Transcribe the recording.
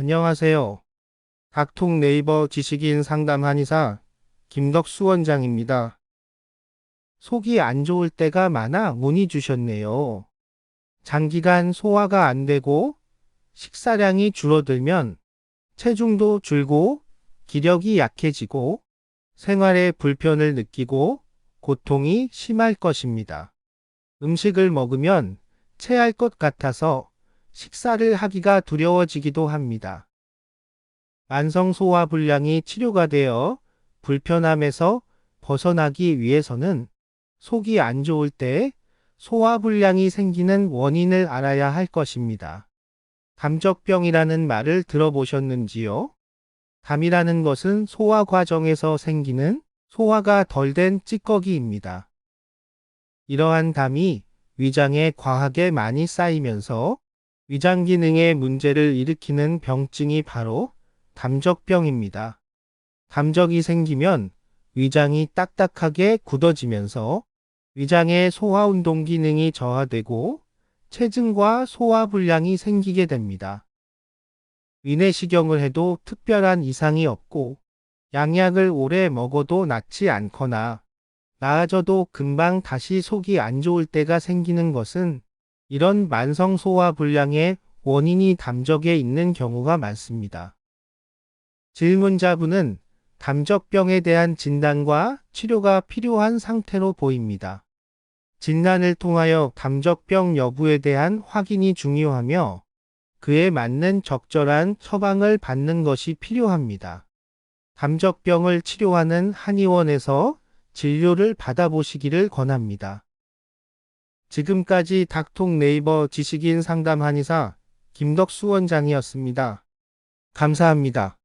안녕하세요. 닥통 네이버 지식인 상담 한의사 김덕수 원장입니다. 속이 안 좋을 때가 많아 문의 주셨네요. 장기간 소화가 안 되고 식사량이 줄어들면 체중도 줄고 기력이 약해지고 생활에 불편을 느끼고 고통이 심할 것입니다. 음식을 먹으면 체할 것 같아서 식사를 하기가 두려워지기도 합니다. 만성 소화 불량이 치료가 되어 불편함에서 벗어나기 위해서는 속이 안 좋을 때 소화 불량이 생기는 원인을 알아야 할 것입니다. 담적병이라는 말을 들어보셨는지요? 담이라는 것은 소화 과정에서 생기는 소화가 덜 된 찌꺼기입니다. 이러한 담이 위장에 과하게 많이 쌓이면서 위장 기능에 문제를 일으키는 병증이 바로 담적병입니다. 담적이 생기면 위장이 딱딱하게 굳어지면서 위장의 소화 운동 기능이 저하되고 체증과 소화 불량이 생기게 됩니다. 위내시경을 해도 특별한 이상이 없고 양약을 오래 먹어도 낫지 않거나 나아져도 금방 다시 속이 안 좋을 때가 생기는 것은 이런 만성 소화 불량의 원인이 담적에 있는 경우가 많습니다. 질문자분은 담적병에 대한 진단과 치료가 필요한 상태로 보입니다. 진단을 통하여 담적병 여부에 대한 확인이 중요하며 그에 맞는 적절한 처방을 받는 것이 필요합니다. 담적병을 치료하는 한의원에서 진료를 받아보시기를 권합니다. 지금까지 닥통 네이버 지식인 상담 한의사 김덕수 원장이었습니다. 감사합니다.